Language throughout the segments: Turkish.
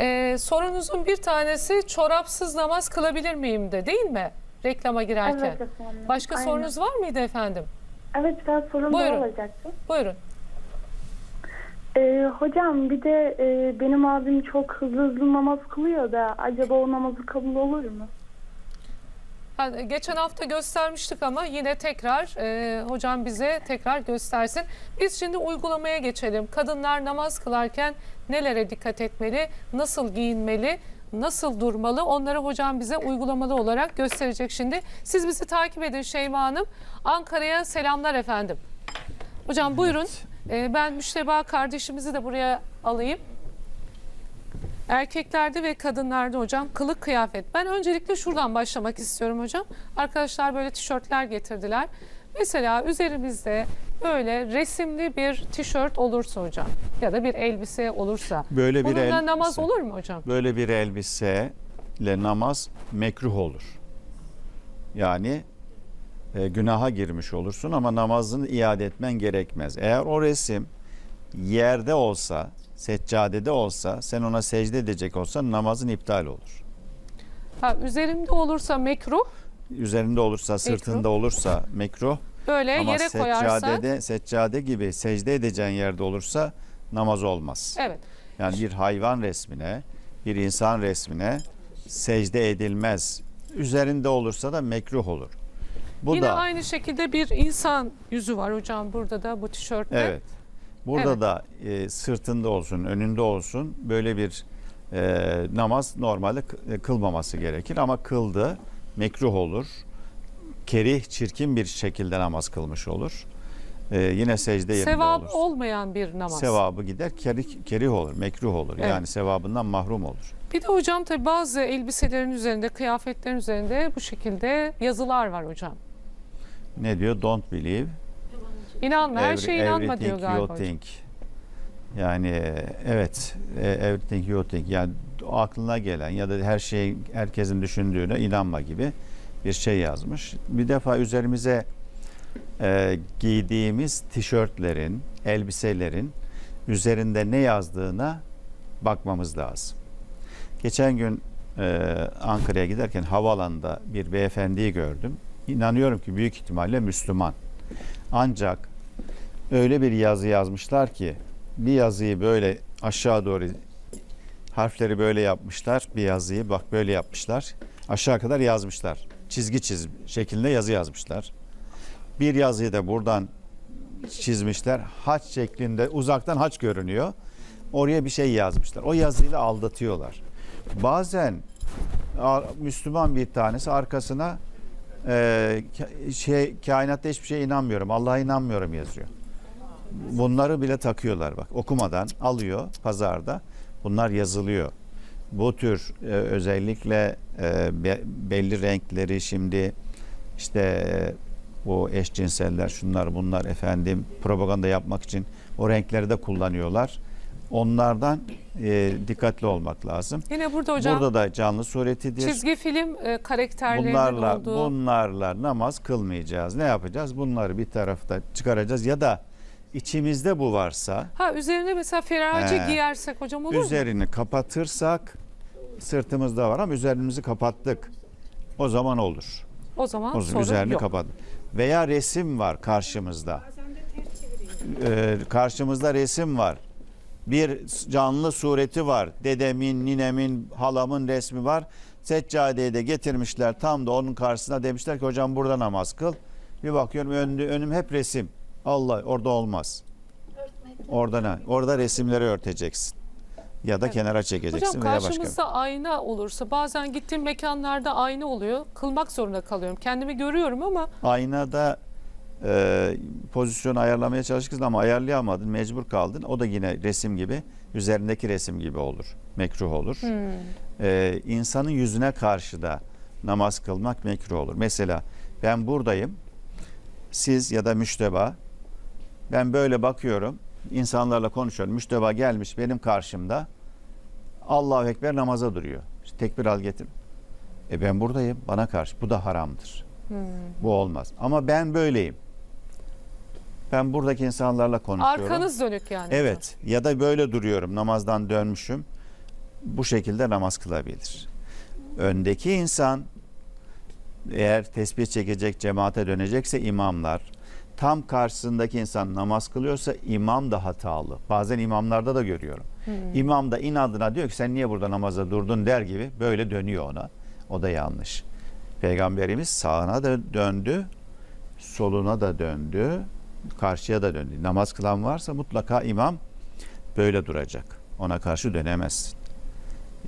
Ee, sorunuzun bir tanesi çorapsız namaz kılabilir miyim de değil mi? Reklama girerken. Evet efendim. Başka Aynen. sorunuz var mıydı efendim? Evet ben sorum Buyurun. daha olacaktı. Buyurun. Ee, hocam bir de e, benim abim çok hızlı hızlı namaz kılıyor da acaba o namazı kabul olur mu? Ha, Geçen hafta göstermiştik ama yine tekrar e, hocam bize tekrar göstersin. Biz şimdi uygulamaya geçelim. Kadınlar namaz kılarken nelere dikkat etmeli, nasıl giyinmeli, nasıl durmalı onları hocam bize uygulamalı olarak gösterecek şimdi. Siz bizi takip edin Şeyma Hanım. Ankara'ya selamlar efendim. Hocam buyurun. E, ben Müşteba kardeşimizi de buraya alayım. Erkeklerde ve kadınlarda hocam kılık kıyafet. Ben öncelikle şuradan başlamak istiyorum hocam. Arkadaşlar böyle tişörtler getirdiler. Mesela üzerimizde böyle resimli bir tişört olursa hocam ya da bir elbise olursa Böyle bir bununla elbise, namaz olur mu hocam? Böyle bir elbiseyle namaz mekruh olur. Yani e, günaha girmiş olursun ama namazını iade etmen gerekmez. Eğer o resim yerde olsa, seccadede olsa, sen ona secde edecek olsan namazın iptal olur. Ha, üzerimde olursa mekruh Üzerinde olursa, sırtında olursa mekruh böyle ama yere seccadede, seccade gibi secde edeceğin yerde olursa namaz olmaz. evet. Yani bir hayvan resmine, bir insan resmine secde edilmez. Üzerinde olursa da mekruh olur. Bu Yine da aynı şekilde bir insan yüzü var hocam burada da bu tişörtte. evet. Burada Evet. da e, sırtında olsun, önünde olsun böyle bir e, namaz normalde e, kılmaması gerekir ama kıldı mekruh olur. Kerih, çirkin bir şekilde namaz kılmış olur. E, yine secde yerinde Sevap olur. olmayan bir namaz. Sevabı gider, kerih, kerih olur, mekruh olur. Evet. Yani sevabından mahrum olur. Bir de hocam tabi bazı elbiselerin üzerinde, kıyafetlerin üzerinde bu şekilde yazılar var hocam. Ne diyor? Don't believe İnanma, her şeye inanma diyor galiba you think. Yani evet, e, everything you think. Yani aklına gelen ya da her şey herkesin düşündüğüne inanma gibi bir şey yazmış. Bir defa üzerimize e, giydiğimiz tişörtlerin, elbiselerin üzerinde ne yazdığına bakmamız lazım. Geçen gün e, Ankara'ya giderken havaalanında bir beyefendiyi gördüm. İnanıyorum ki büyük ihtimalle Müslüman. Ancak öyle bir yazı yazmışlar ki bir yazıyı böyle aşağı doğru harfleri böyle yapmışlar. Bir yazıyı bak böyle yapmışlar. Aşağı kadar yazmışlar. Çizgi çiz şeklinde yazı yazmışlar. Bir yazıyı da buradan çizmişler. Haç şeklinde uzaktan haç görünüyor. Oraya bir şey yazmışlar. O yazıyla aldatıyorlar. Bazen Müslüman bir tanesi arkasına e, şey kainatta hiçbir şeye inanmıyorum. Allah'a inanmıyorum yazıyor. Bunları bile takıyorlar bak. Okumadan alıyor pazarda. Bunlar yazılıyor. Bu tür e, özellikle e, be- belli renkleri şimdi işte e, bu eşcinseller şunlar bunlar efendim propaganda yapmak için o renkleri de kullanıyorlar. Onlardan e, dikkatli olmak lazım. Yine burada hocam Burada da canlı suretidir. çizgi film e, karakterlerinin Bunlarla olduğu bunlarla namaz kılmayacağız. Ne yapacağız? Bunları bir tarafta çıkaracağız ya da içimizde bu varsa Ha üzerine mesela ferace He. giyersek hocam olur mu? üzerini kapatırsak sırtımızda var ama üzerimizi kapattık. O zaman olur. O zaman O sorun üzerini yok. kapat. Veya resim var karşımızda. Ee, karşımızda resim var. Bir canlı sureti var. Dedemin, ninemin, halamın resmi var. Seccadeyi de getirmişler. Tam da onun karşısına demişler ki hocam burada namaz kıl. Bir bakıyorum önüm, önüm hep resim. Allah orada olmaz. Orada ne? Orada resimleri örteceksin. Ya da Evet. kenara çekeceksin Hocam veya başka. karşımızda ayna olursa bazen gittiğim mekanlarda ayna oluyor. Kılmak zorunda kalıyorum. Kendimi görüyorum ama Aynada e, pozisyon ayarlamaya çalıştın ama ayarlayamadın, mecbur kaldın. O da yine resim gibi, üzerindeki resim gibi olur. Mekruh olur. hmm, E, insanın yüzüne karşı da namaz kılmak mekruh olur. Mesela ben buradayım, siz ya da müşteba, ben böyle bakıyorum, insanlarla konuşuyorum. Müşteba gelmiş benim karşımda, Allahu Ekber namaza duruyor. İşte tekbir al getir. E ben buradayım, bana karşı. Bu da haramdır. hmm. Bu olmaz. Ama ben böyleyim. Ben buradaki insanlarla konuşuyorum. arkanız dönük yani. hocam. Evet ya da böyle duruyorum namazdan dönmüşüm. bu şekilde namaz kılabilir. Öndeki insan eğer tesbih çekecek, cemaate dönecekse imamlar, tam karşısındaki insan namaz kılıyorsa imam da hatalı. Bazen imamlarda da görüyorum. İmam da inadına diyor ki sen niye burada namaza durdun der gibi böyle dönüyor ona. O da yanlış. Peygamberimiz sağına da döndü, soluna da döndü, karşıya da döndü. Namaz kılan varsa mutlaka imam böyle duracak. Ona karşı dönemezsin.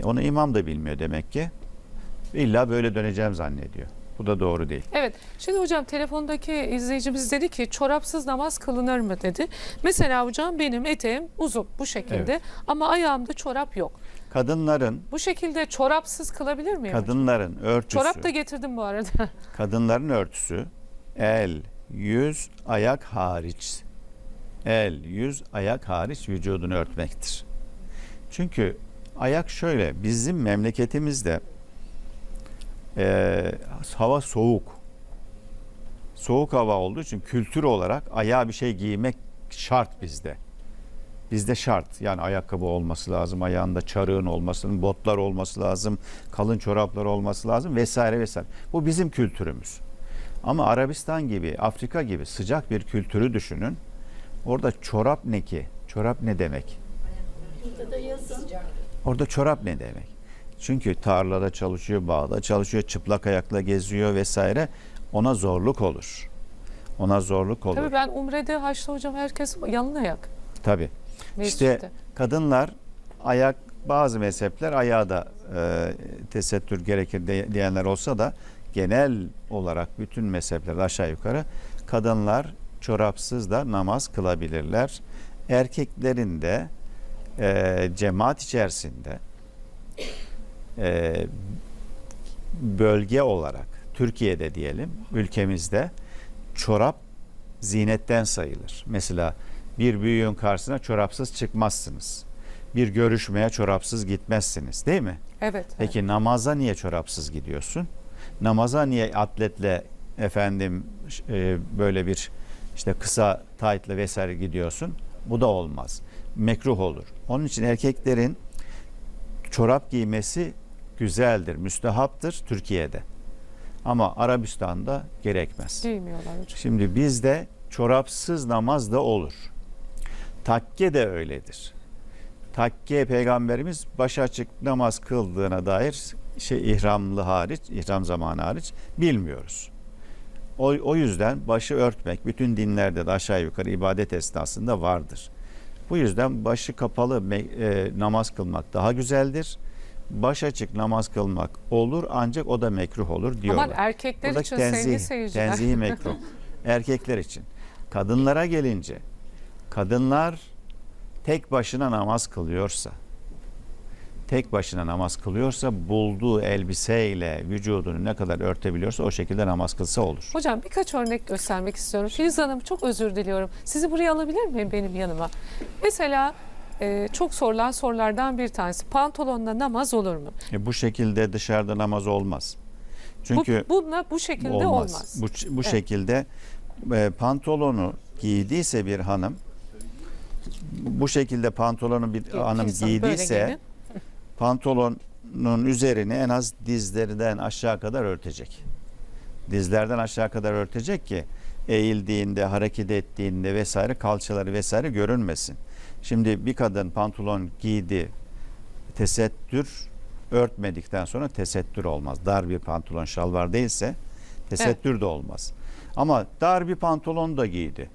Onu imam da bilmiyor demek ki. İlla böyle döneceğim zannediyor. Bu da doğru değil. Evet. Şimdi hocam telefondaki izleyicimiz dedi ki çorapsız namaz kılınır mı dedi. Mesela hocam benim eteğim uzun bu şekilde ama ayağımda çorap yok. Kadınların Bu şekilde çorapsız kılabilir miyim? hocam? kadınların örtüsü Çorap da getirdim bu arada. kadınların örtüsü el, yüz, ayak hariç. El, yüz, ayak hariç vücudunu örtmektir. Çünkü ayak şöyle bizim memleketimizde eee, hava soğuk. Soğuk hava olduğu için kültür olarak ayağa bir şey giymek şart bizde. Bizde şart. Yani ayakkabı olması lazım, ayağında çarığın olması, botlar olması lazım, kalın çoraplar olması lazım vesaire vesaire. Bu bizim kültürümüz. Ama Arabistan gibi, Afrika gibi sıcak bir kültürü düşünün. Orada çorap ne ki? Çorap ne demek? Orada çorap ne demek? Çünkü tarlada çalışıyor, bağda çalışıyor, çıplak ayakla geziyor vesaire. Ona zorluk olur. Ona zorluk olur. Tabii ben Umre'de Haçlı hocam herkes yalın ayak. Tabii. İşte mescitte. kadınlar ayak bazı mezhepler ayağa da e, tesettür gerekir de- diyenler olsa da genel olarak bütün mezheplerde aşağı yukarı kadınlar çorapsız da namaz kılabilirler. Erkeklerin de e, cemaat içerisinde e, bölge olarak Türkiye'de diyelim ülkemizde çorap zinetten sayılır. Mesela bir büyüğün karşısına çorapsız çıkmazsınız. Bir görüşmeye çorapsız gitmezsiniz değil mi? Evet. Peki namaza niye çorapsız gidiyorsun? Namaza niye atletle efendim e, böyle bir işte kısa taytla vesaire gidiyorsun? Bu da olmaz. Mekruh olur. Onun için erkeklerin çorap giymesi güzeldir, müstehaptır Türkiye'de. Ama Arabistan'da gerekmez. Giymiyorlar hocam. Şimdi bizde çorapsız namaz da olur. Takke de öyledir. Takke peygamberimiz başı açık namaz kıldığına dair şey ihramlı hariç, ihram zamanı hariç bilmiyoruz. O, o yüzden başı örtmek bütün dinlerde de aşağı yukarı ibadet esnasında vardır. Bu yüzden başı kapalı e, namaz kılmak daha güzeldir. Baş açık namaz kılmak olur ancak o da mekruh olur diyorlar. Aman erkekler Buradaki için sevgili tenzih, seyirciler. tenzihi mekruh. Erkekler için. Kadınlara gelince kadınlar tek başına namaz kılıyorsa tek başına namaz kılıyorsa bulduğu elbiseyle vücudunu ne kadar örtebiliyorsa o şekilde namaz kılsa olur. Hocam birkaç örnek göstermek istiyorum. Filiz Hanım çok özür diliyorum. Sizi buraya alabilir miyim benim yanıma? Mesela e, çok sorulan sorulardan bir tanesi. Pantolonla namaz olur mu? E, bu şekilde dışarıda namaz olmaz. Çünkü bu, bununla bu şekilde olmaz. olmaz. Bu, bu Evet. şekilde e, pantolonu giydiyse bir hanım bu şekilde pantolonu bir hanım böyle giydiyse pantolonun üzerini en az dizlerinden aşağı kadar örtecek. Dizlerden aşağı kadar örtecek ki eğildiğinde, hareket ettiğinde vesaire kalçaları vesaire görünmesin. Şimdi bir kadın pantolon giydi, tesettür örtmedikten sonra tesettür olmaz. Dar bir pantolon şalvar değilse tesettür de olmaz. Ama dar bir pantolon da giydi.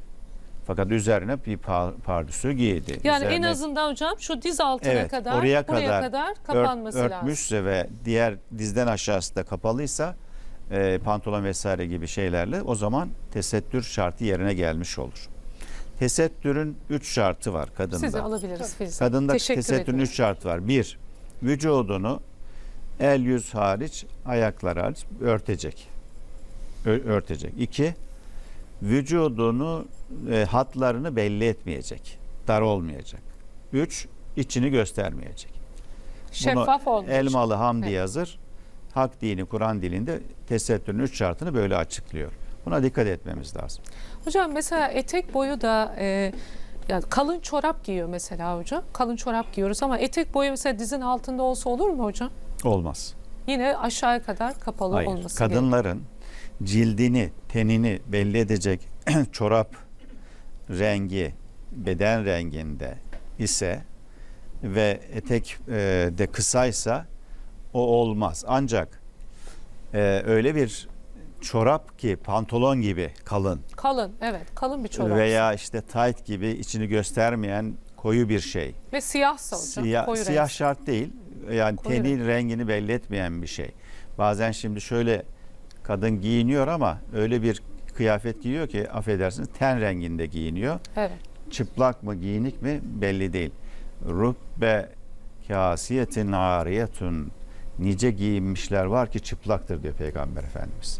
Fakat üzerine bir pa- pardüsü giydi. Yani en Üzerine- azından hocam şu diz altına Evet, kadar oraya buraya kadar kadar ört- kapanması lazım. örtmüşse ve diğer dizden aşağısı da kapalıysa e, pantolon vesaire gibi şeylerle o zaman tesettür şartı yerine gelmiş olur. Tesettürün üç şartı var kadında. Sizi alabiliriz Filiz. Kadında Teşekkür tesettürün ediyorum. üç şartı var. Bir, vücudunu el yüz hariç, ayaklar hariç örtecek. Ö- örtecek. İki, vücudunu e, hatlarını belli etmeyecek. Dar olmayacak. Üç, içini göstermeyecek. Şeffaf olmayacak. Elmalı Hamdi Evet. yazır. Hak dini Kur'an dilinde tesettürün üç şartını böyle açıklıyor. Buna dikkat etmemiz lazım. Hocam mesela etek boyu da e, Yani kalın çorap giyiyor mesela hocam. Kalın çorap giyiyoruz ama etek boyu mesela dizin altında olsa olur mu hocam? Olmaz. Yine aşağıya kadar kapalı Hayır. olması gerekiyor. Kadınların cildini, tenini belli edecek çorap rengi beden renginde ise ve etek e, de kısaysa o olmaz. Ancak e, öyle bir çorap ki pantolon gibi kalın Kalın evet kalın bir çorap. veya işte tight gibi içini göstermeyen koyu bir şey. Ve siyahsa hocam. Siyah, koyu siyah renk. şart değil. Yani Koyu tenin rengini belli etmeyen bir şey. Bazen şimdi şöyle kadın giyiniyor ama öyle bir kıyafet giyiyor ki affedersiniz ten renginde giyiniyor. Evet. Çıplak mı giyinik mi belli değil. Rubbe kasiyetin ariyetun nice giyinmişler var ki çıplaktır diyor Peygamber Efendimiz.